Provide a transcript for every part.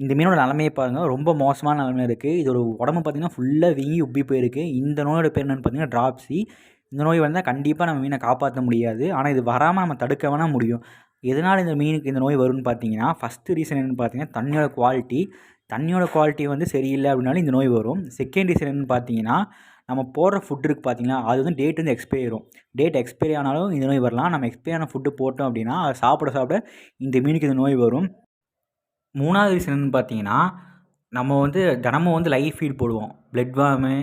இந்த மீனோட நிலமையை பாருங்கள் ரொம்ப மோசமான நிலமை இருக்குது இதோட உடம்பு பார்த்திங்கன்னா ஃபுல்லாக வீங்கி உப்பி போயிருக்கு. இந்த நோயோட பேர் என்னென்னு பார்த்தீங்கன்னா ட்ராப்ஸி இந்த நோய் வந்தால் கண்டிப்பாக நம்ம மீனை காப்பாற்ற முடியாது. ஆனால் இது வராமல் நம்ம தடுக்க வேணால் முடியும். எதனால் இந்த மீனுக்கு இந்த நோய் வரும்னு பார்த்தீங்கன்னா ஃபஸ்ட்டு ரீசன் என்னென்னு பார்த்தீங்கன்னா தண்ணியோட குவாலிட்டி தண்ணியோட குவாலிட்டி வந்து சரியில்லை அப்படின்னாலும் இந்த நோய் வரும். செகண்ட் ரீசன் என்னென்னு பார்த்தீங்கன்னா நம்ம போடுற ஃபுட் இருக்குது பார்த்தீங்கன்னா அது வந்து டேட் வந்து எக்ஸ்பைரி ஆயிரும். டேட் எக்ஸ்பைரி ஆனாலும் இந்த நோய் வரலாம். நம்ம எக்ஸ்பைரி ஆன ஃபுட்டு போட்டோம் அப்படின்னா அதை சாப்பிட சாப்பிட இந்த மீனுக்கு இந்த நோய் வரும். மூணாவது ரீசன் என்னென்னு பார்த்தீங்கன்னா நம்ம வந்து தினமும் வந்து லைஃப் ஃபீட் போடுவோம். பிளட் வார்மு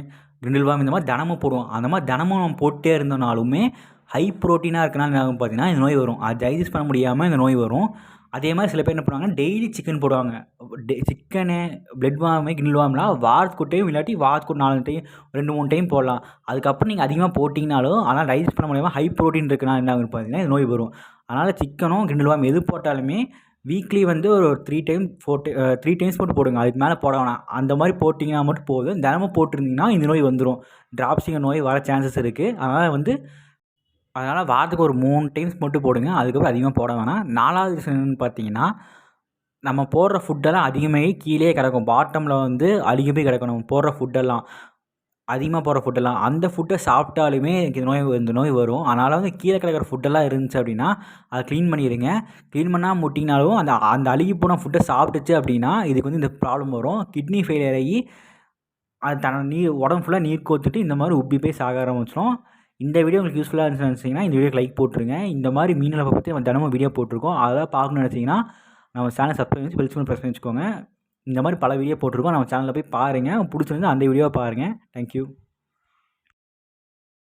கிரிண்டில் வார்ம் இந்த மாதிரி தினமும் போடுவோம். அந்த மாதிரி தினமும் நம்ம போட்டே இருந்தனாலுமே ஹை ப்ரோட்டீனாக இருக்கனால என்ன ஆகும் பார்த்தீங்கன்னா இந்த நோய் வரும். அது டைஜஸ்ட் பண்ண முடியாமல் இந்த நோய் வரும். அதே மாதிரி சில பேர் என்ன பண்ணுவாங்க டெய்லி சிக்கன் போடுவாங்க. டெ சிக்கனு பிளட் வார்மு கிண்டில் வார்ம்லாம் வாரத்துக்கு டைம் இல்லாட்டி வாரத்துக்கு ஒரு நாலு டைம் ரெண்டு மூணு டைம் போடலாம். அதுக்கப்புறம் நீங்கள் அதிகமாக போட்டிங்கனாலும் ஆனால் டைஜஸ்ட் பண்ண முடியாமல் ஹை ப்ரோட்டீன் இருக்குன்னா என்ன ஆகும் பார்த்தீங்கன்னா இந்த நோய் வரும். அதனால் சிக்கனும் கிரிண்டில் வார்ம் எது போட்டாலுமே வீக்லி வந்து ஒரு த்ரீ டைம் ஃபோர் டை த்ரீ டைம்ஸ் மட்டும் போடுங்க. அதுக்கு மேலே போட வேணாம். அந்த மாதிரி போட்டிங்கன்னா மட்டும் போதும். தினமும் போட்டிருந்தீங்கன்னா இந்த நோய் வந்துடும் டிராப்ஸிங்க நோய் வர சான்சஸ் இருக்குது அதனால் வந்து அதனால் வாரத்துக்கு ஒரு மூணு டைம்ஸ் மட்டும் போடுங்க. அதுக்கப்புறம் அதிகமாக போட வேணாம். நாலாவது விஷயம் பார்த்தீங்கன்னா நம்ம போடுற ஃபுட்டெல்லாம் அதிகமாகி கீழே கிடக்கும். பாட்டமில் வந்து அழுகி போய் கிடக்கும் நம்ம போடுற ஃபுட்டெல்லாம் அதிகமாக போடுற ஃபுட்டெல்லாம் அந்த ஃபுட்டை சாப்பிட்டாலுமே இந்த நோய் இந்த நோய் வரும். அதனால் வந்து கீழே கிடக்கிற ஃபுட்டெல்லாம் இருந்துச்சு அப்படின்னா அதை க்ளீன் பண்ணிடுங்க. க்ளீன் பண்ணால் முட்டிங்கனாலும் அந்த அந்த அழுகி போன ஃபுட்டை சாப்பிட்டுச்சு அப்படின்னா இதுக்கு வந்து இந்த ப்ராப்ளம் வரும். கிட்னி ஃபெயிலியர் ஆகி அது தன நீர் உடம்பு ஃபுல்லாக நீர் கோத்துட்டு இந்த மாதிரி உப்பி போய் சாக ஆரம்பிச்சிடும் இந்த வீடியோ உங்களுக்கு யூஸ்ஃபுல்லாக இருந்துச்சுன்னு இந்த வீடியோக்கு லைக் போட்டுருங்க. இந்த மாதிரி மீனில் பற்றி நம்ம தினமும் வீடியோ போட்டிருக்கோம். அதெல்லாம் பார்க்கணும்னு நினச்சிங்கன்னா நம்ம சேனல் சப்ஸ்கிரைப் பண்ணி பெல் சிம்பிள் ப்ரெஸ் பண்ணி வச்சுக்கோங்க இந்த மாதிரி பல வீடியோ போட்டிருக்கோம். நம்ம சேனலில் போய் பாருங்கள் பிடிச்சிருந்தா அந்த வீடியோவை பாருங்கள் தேங்க்யூ